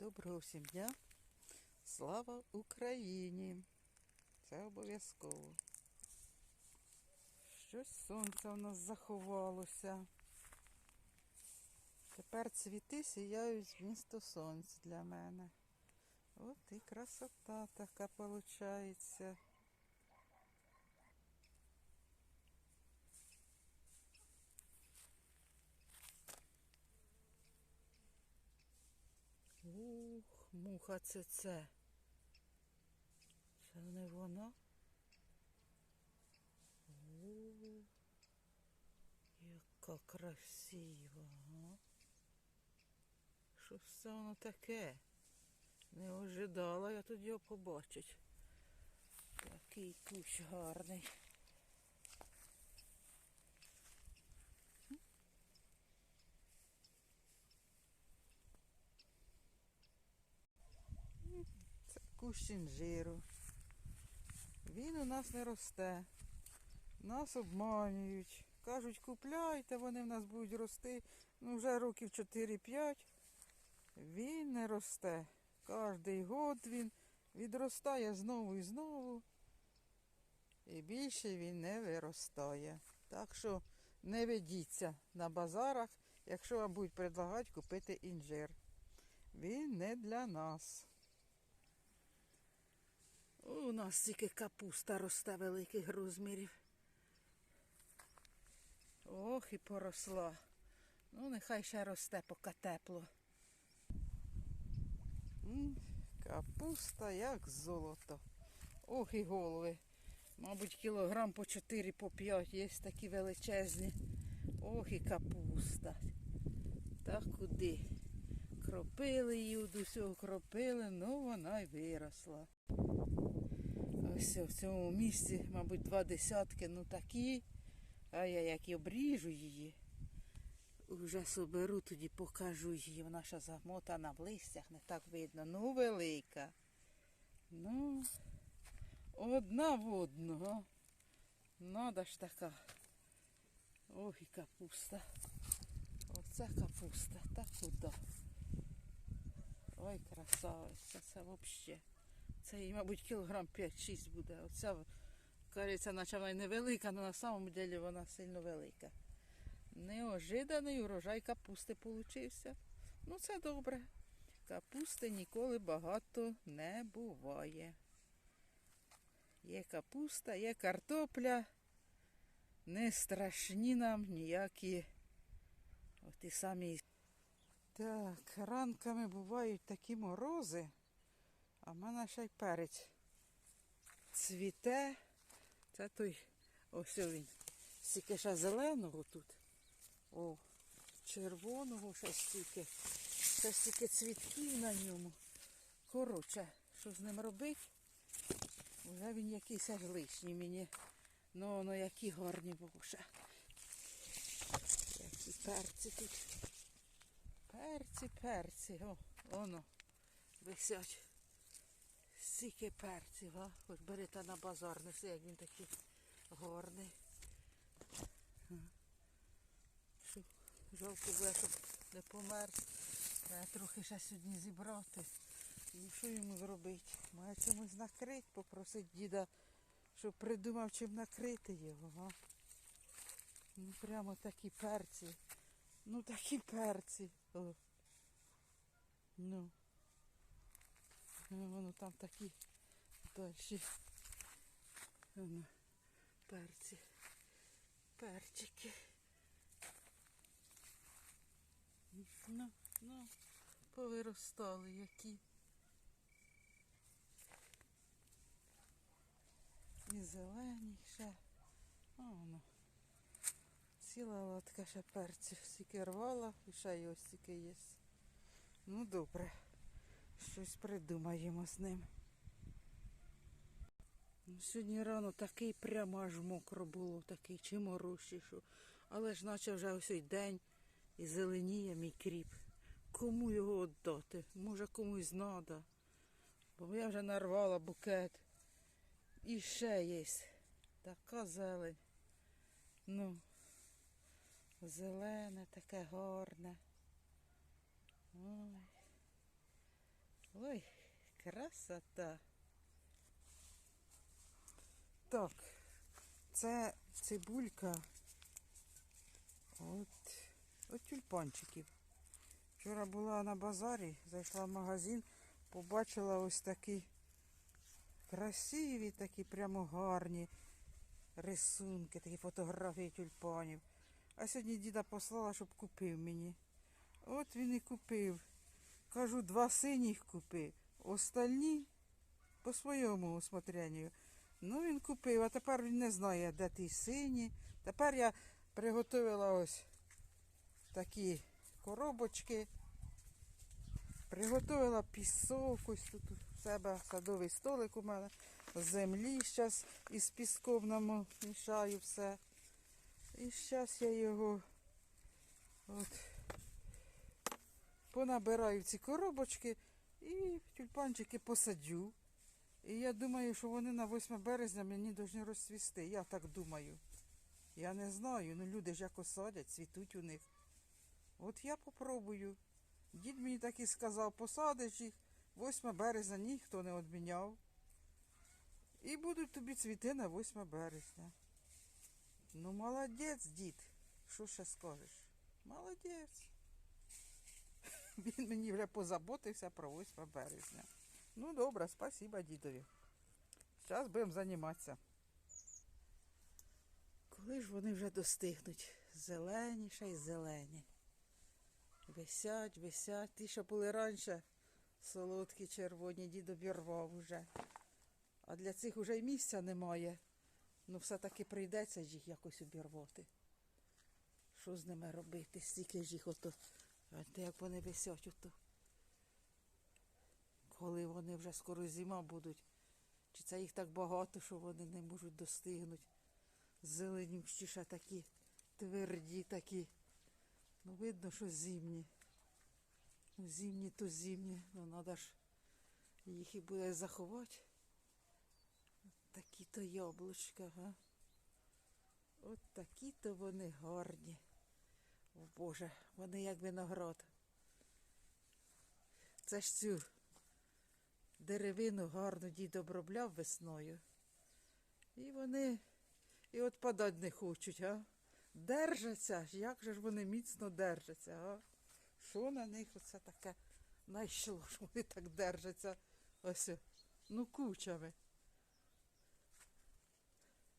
Доброго всім дня. Слава Україні! Це обов'язково. Щось сонце у нас заховалося. Тепер цвіти сіяють місто сонця для мене. От і красота така виходить. Муха це це. Це не воно? О, яка красива, а? Що це воно таке? Не ожидала я тут його побачить. Такий кущ гарний. Це кущ інжиру. Він у нас не росте. Нас обманюють. Кажуть, купляйте, вони в нас будуть рости. Ну, вже років 4-5. Він не росте. Кожний год він відростає знову і знову. І більше він не виростає. Так що не ведіться на базарах, якщо вам будуть предлагати купити інжир. Він не для нас. У нас тільки капуста росте великих розмірів. Ох, і поросла. Ну, нехай ще росте, поки тепло. Капуста як золото. Ох і голови. Мабуть, кілограм по 4 по 5 є такі величезні. Ох і капуста. Та куди? Кропили її від усього кропили, ну вона й виросла. Ось в цьому місці, мабуть, два десятки, ну такі. А я як і обріжу її, вже соберу, тоді покажу її. Вона ще замотана в листях, не так видно. Ну, велика. Ну, одна в одну, а. Надо ж така. І капуста. Оце капуста. Та куди? Ой, красавиця, це взагалі. Це їй, мабуть, кілограм 5-6 буде. Оця, кажеться, наче вона й невелика, але на самому ділі вона сильно велика. Неожиданий урожай капусти получився. Ну, це добре. Капусти ніколи багато не буває. Є капуста, є картопля. Не страшні нам ніякі оті самі. Так, ранками бувають такі морози. А в мене ще й перець цвіте. Це той ось він. Стільки ще зеленого тут. О, червоного ще стільки. Ще стільки цвітків на ньому. Коротше, що з ним робити? Вже він якийсь аж лишній мені. Ну, ну які гарні боже. Які перці тут. Перці, перці. О, воно. Висять. Стільки перців, а? Хоч бери та на базар неси, як він такий гарний. А. Що, жалко буде, щоб не помер. Треба трохи ще сьогодні зібрати. Ну що йому зробити? Має чомусь накрити, попросити діда, щоб придумав, чим накрити його, а? Ну прямо такі перці. Ну такі перці. О. Ну. Ну, воно там такі далі. Воно перці. Перчики. Ну, ну, повиростали які. І зелені ще. А воно. Ціла латка ще перців. Стільки рвала і ще й ось стільки є. Ну добре. Щось придумаємо з ним. Ну, Сьогодні рано такий прямо аж мокро було, такий чи морозчий, що. Але ж наче вже ось цей день і зеленіє мій кріп. Кому його віддати? Може комусь треба. Бо я вже нарвала букет. І ще є. Така зелень. Ну, зелене, таке гарне. Ой. Ой, красота. Так, це цибулька. От, от тюльпанчиків. Вчора була на базарі, зайшла в магазин, побачила ось такі красиві, такі прямо гарні рисунки, такі фотографії тюльпанів. А сьогодні діда послала, щоб купив мені. От він і купив. Кажу, два синіх купи. Остальні по своєму усмотренню. Ну, він купив, а тепер він не знає, де ті сині. Тепер я приготувала ось такі коробочки. Приготувала пісок, ось тут у себе садовий столик у мене. Землі зараз із піском намішаю все. І зараз я його от, понабираю ці коробочки і тюльпанчики посадю. І я думаю, що вони на 8 березня мені повинні розцвісти. Я так думаю. Я не знаю, ну люди ж якось садять, цвітуть у них. От я попробую. Дід мені так і сказав, посадиш їх 8 березня ніхто не відміняв. І будуть тобі цвіти на 8 березня. Ну, молодець, дід. Що ще скажеш? Молодець. Він мені вже позаботився про 8 березня. Ну, добре, спасибо дідові. Зараз будемо займатися. Коли ж вони вже достигнуть? Зелені ще й зелені. Висять, висять. Ті, що були раніше, солодкі, червоні, дід обірвав уже. А для цих уже й місця немає. Ну, все-таки прийдеться ж їх якось обірвати. Що з ними робити? Стільки ж їх ото. Гляньте, як вони висять ото. Коли вони вже скоро зима будуть. Чи це їх так багато, що вони не можуть достигнути? Зеленющі ще такі, тверді такі. Ну, видно, що зимні. Ну, зимні то зимні. Ну, треба ж їх і буде заховати. Такі-то яблучка, га? От такі-то вони гарні. О Боже, вони як виноград. Це ж цю деревину гарно дід обробляв весною. І вони і от падать не хочуть, а? Держаться, як же ж вони міцно держаться, а? Що на них оце таке найшло, що вони так держаться? Ось, ну кучами.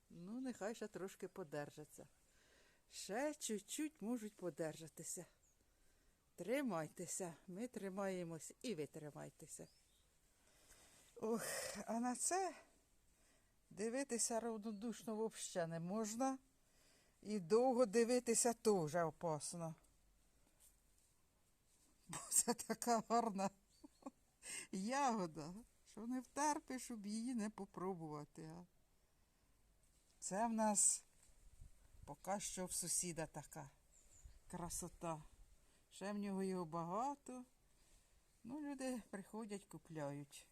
Ну, нехай ще трошки подержаться. Ще чуть-чуть можуть подержатися. Тримайтеся, ми тримаємось і ви тримайтеся. Ох, а на це дивитися равнодушно взагалі не можна. І довго дивитися теж опасно. Бо це така гарна ягода, що не втерпиш, щоб її не попробувати. А? Це в нас поки що в сусіда така красота. Ще в нього його багато. Ну, люди приходять, купляють.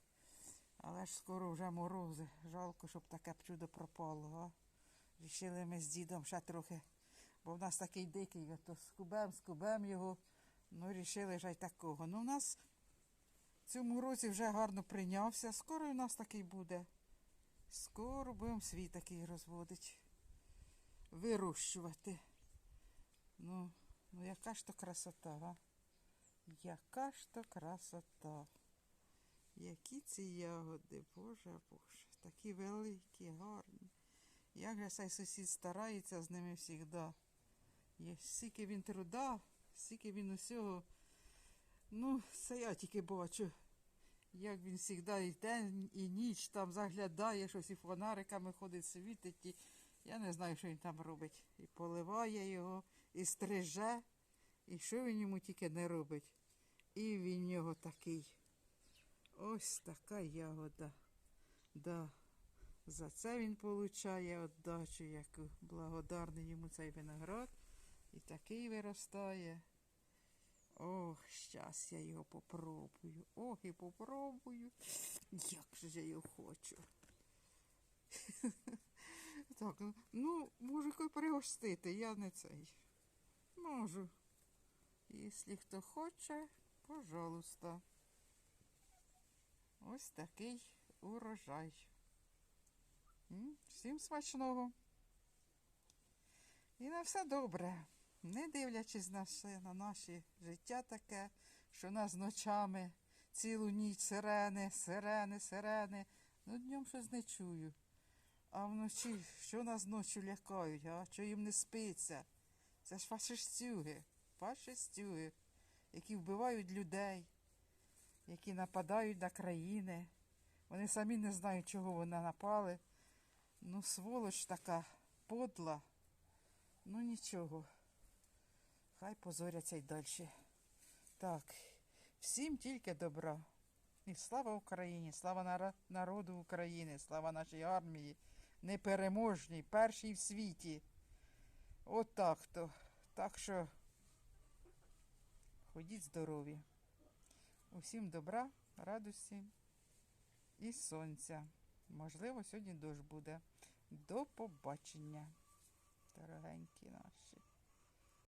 Але ж скоро вже морози. Жалко, щоб таке чудо пропало. А? Рішили ми з дідом ще трохи, бо в нас такий дикий, то скубем, скубем його. Ну, рішили вже й такого. Ну, в нас в цьому році вже гарно прийнявся. Скоро в нас такий буде. Скоро будемо свій такий розводити. Вирощувати. Ну, ну яка ж то красота, га? Яка ж то красота. Які ці ягоди, Боже Боже, такі великі, гарні. Як же цей сусід старається з ними завжди. Є стільки він труда, стільки він усього. Ну, це я тільки бачу. Як він завжди і день, і ніч там заглядає, щось і фонариками ходить, світить. І... Я не знаю, що він там робить. І поливає його, і стриже, і що він йому тільки не робить. І він в нього такий. Ось така ягода. Да. За це він получає віддачу, яку благодарний йому цей виноград. І такий виростає. Ох, щас я його попробую. Ох, і попробую. Як же я його хочу. Так, ну, можу кой пригостити, я не цей. Можу. Якщо хто хоче, пожалуйста. Ось такий урожай. Всім смачного. І на все добре. Не дивлячись на на наше життя таке, що нас ночами цілу ніч сирени, сирени, сирени. Ну, днем щось не чую. А вночі, що нас ночі лякають, а? Що їм не спиться? Це ж фашистюги, фашистюги, які вбивають людей, які нападають на країни. Вони самі не знають, чого вони напали. Ну, сволоч така подла. Ну нічого. Хай позоряться й далі. Так, всім тільки добра. І слава Україні, слава народу України, слава нашій армії, непереможній, першій в світі. От так то. Так що ходіть здорові. Усім добра, радості і сонця. Можливо, сьогодні дощ буде. До побачення, дорогенькі наші.